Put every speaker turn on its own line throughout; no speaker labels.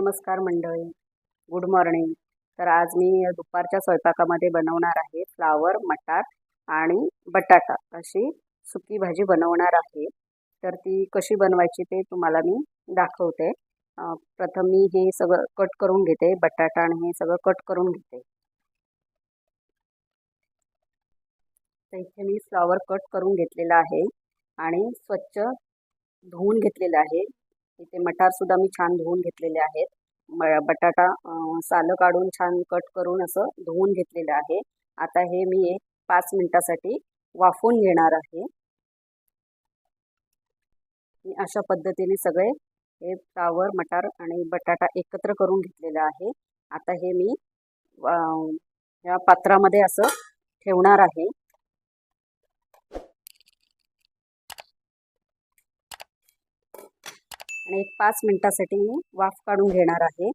नमस्कार मंडळी. Good morning तर आज मी दुपारच्या स्वयंपाकामध्ये बनवणार आहे फ्लावर मटार आणि बटाटा. अशी सुकी भाजी बनवणार आहे. तर ती कशी बनवायची ते तुम्हाला मी दाखवते. प्रथम मी हे सगळं कट करून घेते बटाटा आणि हे सगळं कट करून घेते. तर इथे मी फ्लावर कट करून घेतलेला आहे आणि स्वच्छ धुवून घेतलेलं आहे. इथे मटारसुद्धा मी छान धुवून घेतलेले आहेत. बटाटा सालं काढून छान कट करून असं धुवून घेतलेलं आहे. आता हे मी एक पाच मिनटासाठी वाफवून घेणार आहे. मी अशा पद्धतीने सगळे हे फ्लावर मटार आणि बटाटा एकत्र करून घेतलेलं आहे. आता हे मी या पात्रामध्ये असं ठेवणार आहे. आणि एक पाच मिनिटासाठी मी वाफ काढून घेणार आहे.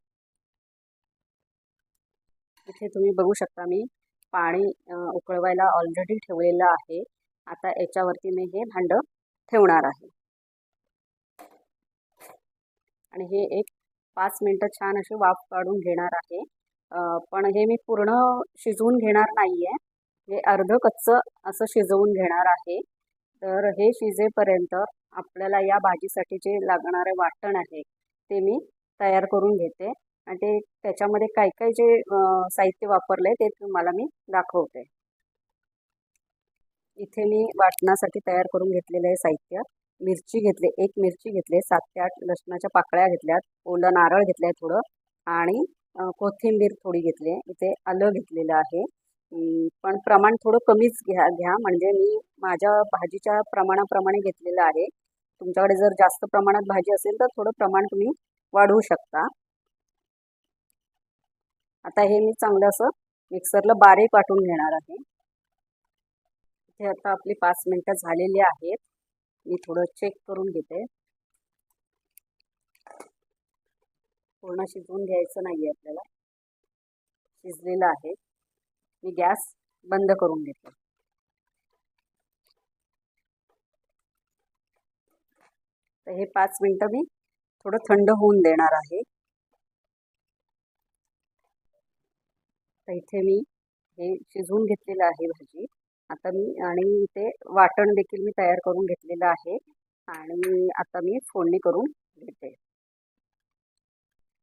इथे तुम्ही बघू शकता मी पाणी उकळवायला ऑलरेडी ठेवलेलं आहे. आता याच्यावरती मी हे भांडं ठेवणार आहे. आणि हे एक पाच मिनटं छान असे वाफ काढून घेणार आहे. पण हे मी पूर्ण शिजवून घेणार नाही आहे हे अर्ध कच्चं असं शिजवून घेणार आहे. तर हे शिजेपर्यंत आपल्याला या भाजीसाठी जे लागणारे वाटण आहे ते मी तयार करून घेते. आणि ते त्याच्यामध्ये काय काय जे साहित्य साहित्य वापरले ते तुम्हाला मी दाखवते. इथे मी वाटणासाठी तयार करून घेतलेलं आहे साहित्य. मिरची घेतले एक मिरची घेतले सात ते आठ लसणाच्या पाकळ्या घेतल्यात ओलं नारळ घेतलं आहे थोडं आणि कोथिंबीर थोडी घेतली आहे. इथे आलं घेतलेलं आहे. पण प्रमाण थोडं कमीच घ्या घ्या. म्हणजे मी माझ्या भाजीच्या प्रमाणाप्रमाणे घेतलेलं आहे. तुमच्याकडे जर जास्त प्रमाणात भाजी असेल तर थोडं प्रमाण तुम्ही वाढवू शकता. आता हे मी चांगलं असं मिक्सरला बारीक वाटून घेणार आहे. इथे आता आपली पाच मिनटं झालेली आहेत. मी थोडं चेक करून घेते. पूर्ण शिजवून घ्यायचं नाही आहे आपल्याला. शिजलेलं आहे. मी गॅस बंद करून घेते. तर हे पाच मिनटं मी थोडं थंड होऊन देणार आहे. तर इथे मी हे शिजवून घेतलेलं आहे भाजी. आता मी आणि इथे वाटण देखील मी तयार करून घेतलेलं आहे. आणि आता मी फोडणी करून घेते.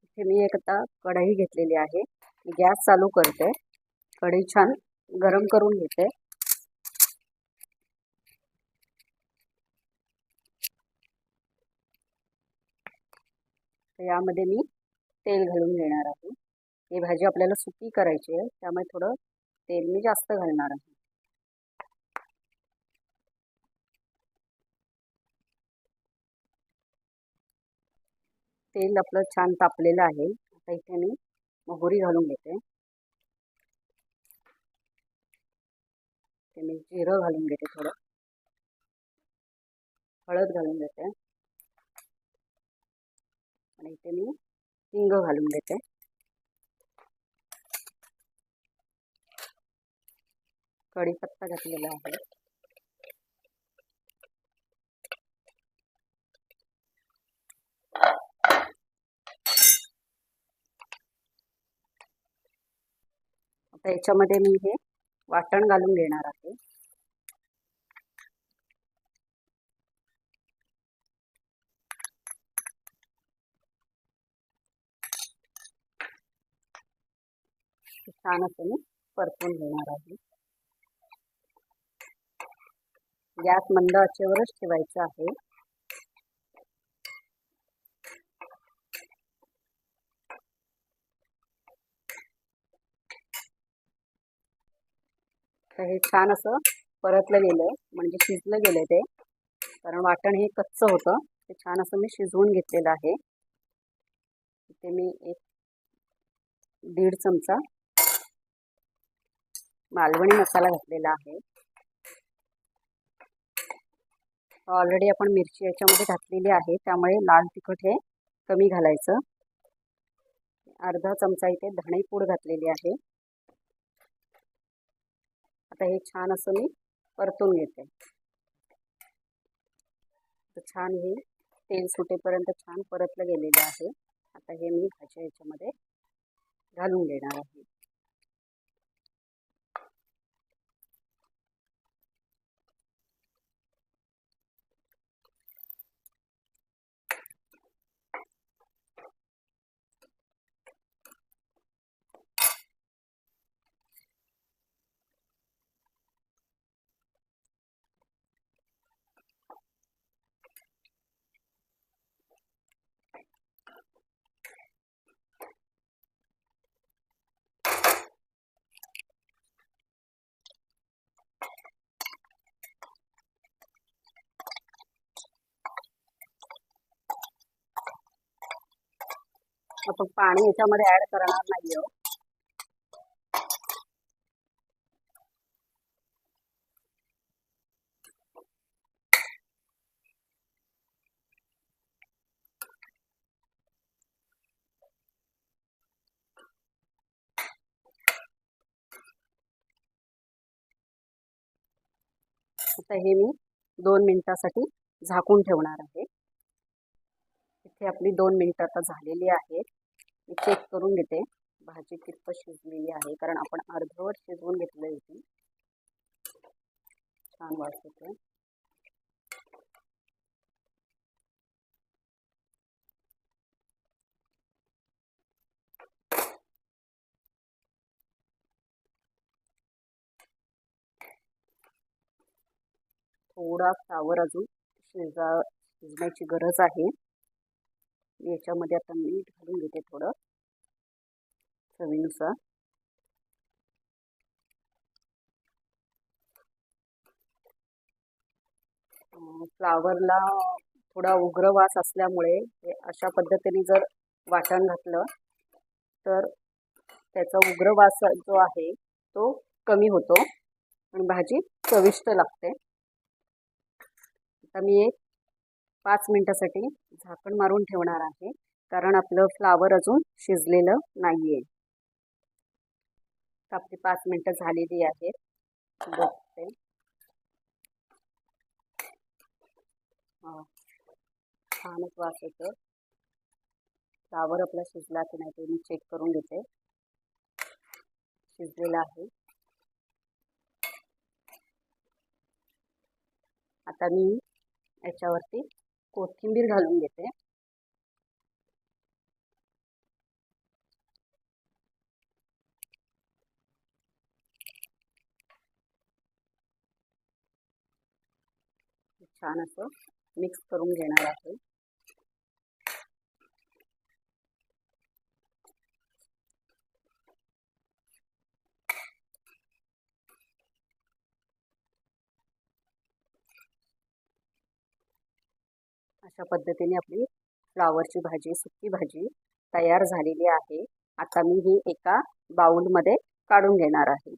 इथे मी एक आता कढई घेतलेली आहे. मी गॅस चालू करते. कढई छान गरम करून घेते. तर यामध्ये मी तेल घालून घेणार आहे. ही भाजी आपल्याला सुकी करायची आहे त्यामुळे थोडं तेल मी जास्त घालणार आहे. तेल आपलं छान तापलेलं आहे. आता इथे मी मोहरी घालून घेते. ते मी जिरं घालून घेते थोडं. हळद घालून घेते. आणि इथे मी हिंग घालून घेते. कढीपत्ता घातलेला आहे. आता याच्यामध्ये मी हे वाटण घालून घेणार आहे. छान असं मी परतून घेणार आहे. गॅस मंद आचेवरच ठेवायचं आहे. तर हे छान असं परतलं गेलं म्हणजे शिजलं गेलं ते. कारण वाटण हे कच्चं होतं. ते छान असं मी शिजवून घेतलेलं आहे. इथे मी एक दीड चमचा मालवणी मसाला घातलेला आहे. ऑलरेडी आपण मिरची याच्यामध्ये घातलेली आहे. त्यामुळे लाल तिखट हे कमी घालायचं. अर्धा चमचा इथे धणेपूड घातलेली आहे. आता हे छान असं मी परतून घेते. तर छान हे तेल सुटेपर्यंत छान परतलं गेलेलं आहे. आता हे मी भाज्या याच्यामध्ये घालून देणार आहे. आपण पाणी याच्यामध्ये ऍड करणार नाही हो. आता हे मी दोन मिनिटासाठी झाकून ठेवणार आहे. इथे आपली दोन मिनिटं आता झालेली आहेत. मी चेक करून घेते. भाजी कितपत शिजलेली आहे कारण आपण अर्धवट शिजवून घेतली होती छान वाटत होते थोडा फ्लावर अजून शिजा शिजण्याची गरज आहे. याच्यामध्ये आता मीठ घालून घेते थोडं. चवीनुसार. फ्लावरला थोडा उग्र वास असल्यामुळे अशा पद्धतीने जर वाटण घातलं तर त्याचा उग्र वास जो आहे तो कमी होतो आणि भाजी चविष्ट लागते. आता मी एक पाच मिनटासाठी झाकण मारून ठेवणार आहे. कारण आपलं फ्लावर अजून शिजलेलं नाही आहे आपली पाच मिनटं झालेली आहेत. बघते. छानच वास येतो फ्लावर आपला शिजला की नाही ते मी चेक करून घेते. शिजलेला आहे. आता मी याच्यावरती कोथिंबीर घालून घेते. छान असं मिक्स करून घेणार आहे. अशा पद्धतीने आपली फ्लावरची भाजी सुकी भाजी तयार झालेली आहे. आता मी ही एका बाउलमध्ये काढून घेणार आहे.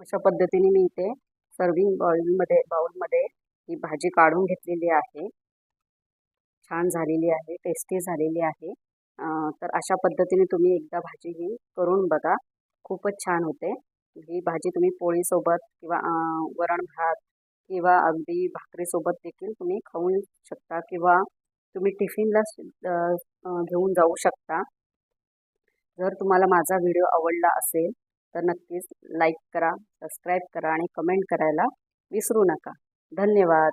अशा पद्धतीने मी इथे सर्विंग बाउलमध्ये बाउलमध्ये ही भाजी काढून घेतलेली आहे. छान झालेली आहे टेस्टी झालेली आहे. तर अशा पद्धतीने तुम्ही एकदा भाजी ही करून बघा. खूपच छान होते. ही भाजी तुम्ही पोळीसोबत किंवा वरण भात किंवा अगदी भाकरीसोबत देखील तुम्ही खाऊ शकता किंवा तुम्ही टिफिनला घेऊन जाऊ शकता. जर तुम्हाला माझा व्हिडिओ आवडला असेल तर नक्कीच लाईक करा सबस्क्राईब करा आणि कमेंट करायला विसरू नका. धन्यवाद.